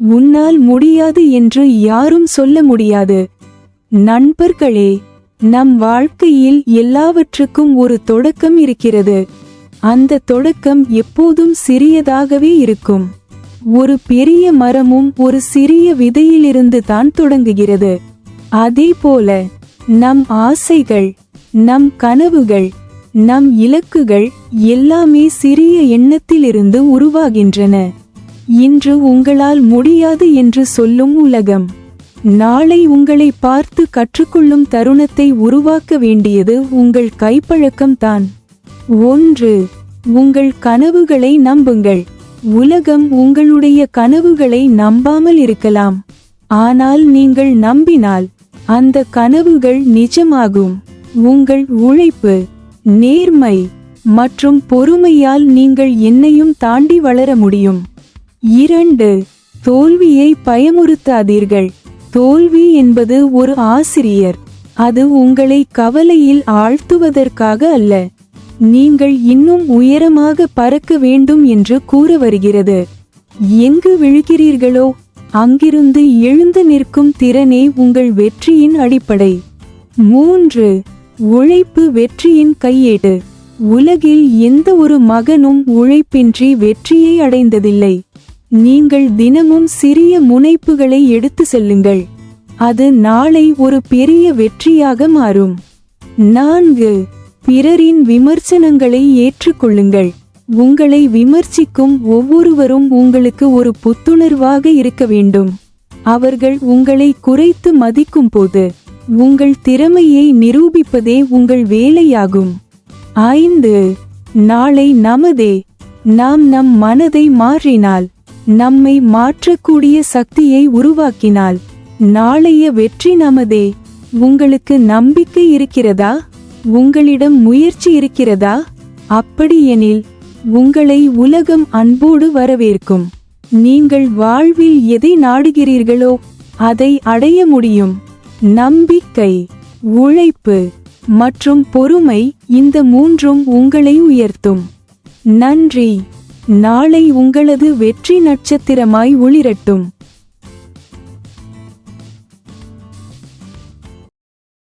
உன்னால் முடியாது என்று யாரும் சொல்ல முடியாது. நண்பர்களே நம் வாழ்க்கையில் எல்லாவற்றுக்கும் ஒரு தொடக்கம் இருக்கிறது. அந்த தொடக்கம் எப்போதும் சிறியதாகவே இருக்கும். ஒரு பெரிய மரமும் ஒரு சிறிய விதையிலிருந்து தான் தொடங்குகிறது. அதே போல நம் ஆசைகள் நம் கனவுகள் நம் இலக்குகள் எல்லாமே சிறிய எண்ணத்திலிருந்து உருவாகின்றன. இன்று உங்களால் முடியாது என்று சொல்லும் உலகம். நாளை உங்களை பார்த்து கற்றுக்கொள்ளும் தருணத்தை உருவாக்க வேண்டியது உங்கள் கைப்பழக்கம்தான். ஒன்று உங்கள் கனவுகளை நம்புங்கள். உலகம் உங்களுடைய கனவுகளை நம்பாமல் இருக்கலாம். ஆனால் நீங்கள் நம்பினால் அந்த கனவுகள் நிஜமாகும். உங்கள் உழைப்பு நேர்மை மற்றும் பொறுமையால் நீங்கள் என்னையும் தாண்டி வளர முடியும். இரண்டு தோல்வியை பயமுறுத்தாதீர்கள். தோல்வி என்பது ஒரு ஆசிரியர். அது உங்களை கவலையில் ஆழ்த்துவதற்காக அல்ல. நீங்கள் இன்னும் உயரமாக பறக்க வேண்டும் என்று கூற வருகிறது. எங்கு விழுகிறீர்களோ அங்கிருந்து எழுந்து நிற்கும் திறனே உங்கள் வெற்றியின் அடிப்படை. மூன்று உழைப்பு வெற்றியின் கையேடு. உலகில் எந்த ஒரு மகனும் உழைப்பின்றி வெற்றியை அடைந்ததில்லை. நீங்கள் தினமும் சிறிய முனைப்புகளை எடுத்து செல்லுங்கள். அது நாளை ஒரு பெரிய வெற்றியாக மாறும். நான்கு பிறரின் விமர்சனங்களை ஏற்றுக்கொள்ளுங்கள். உங்களை விமர்சிக்கும் ஒவ்வொருவரும் உங்களுக்கு ஒரு புத்துணர்வாக இருக்க வேண்டும். அவர்கள் உங்களை குறைத்து மதிக்கும் போது உங்கள் திறமையை நிரூபிப்பதே உங்கள் வேலையாகும். ஐந்து நாளை நமதே. நாம் நம் மனதை மாற்றினால் நம்மை மாற்றக்கூடிய சக்தியை உருவாக்கினால் நாளைய வெற்றி நமதே. உங்களுக்கு நம்பிக்கை இருக்கிறதா? உங்களிடம் முயற்சி இருக்கிறதா? அப்படியெனில் உங்களை உலகம் அன்போடு வரவேற்கும். நீங்கள் வாழ்வில் எதை நாடுகிறீர்களோ அதை அடைய முடியும். நம்பிக்கை உழைப்பு மற்றும் பொறுமை இந்த மூன்றும் உங்களை உயர்த்தும். நன்றி. நாளை உங்களது வெற்றி நட்சத்திரமாய் ஒளிரட்டும்.